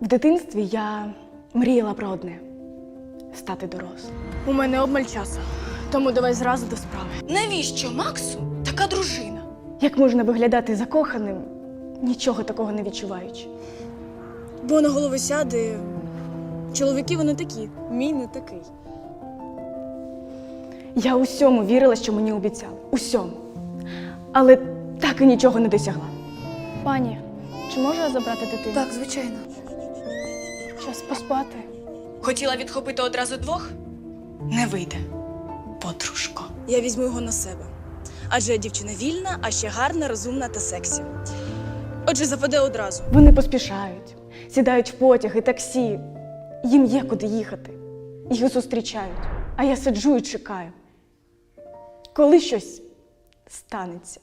В дитинстві я мріяла про одне стати дорослим. У мене обмаль часу, тому давай зразу до справи. Навіщо Максу така дружина? Як можна виглядати закоханим, нічого такого не відчуваючи? Бо на голову сяде. Чоловіки вони такі, мій не такий. Я усьому вірила, що мені обіцяли. Усьому. Але так і нічого не досягла. Пані, чи можу я забрати дитину? Так, звичайно. Час поспати. Хотіла відхопити одразу двох? Не вийде, подружко. Я візьму його на себе. Адже я дівчина вільна, а ще гарна, розумна та сексі. Отже, западе одразу. Вони поспішають, сідають в потяг і таксі. Їм є куди їхати. Їх зустрічають, а я сиджу і чекаю. Коли щось станеться.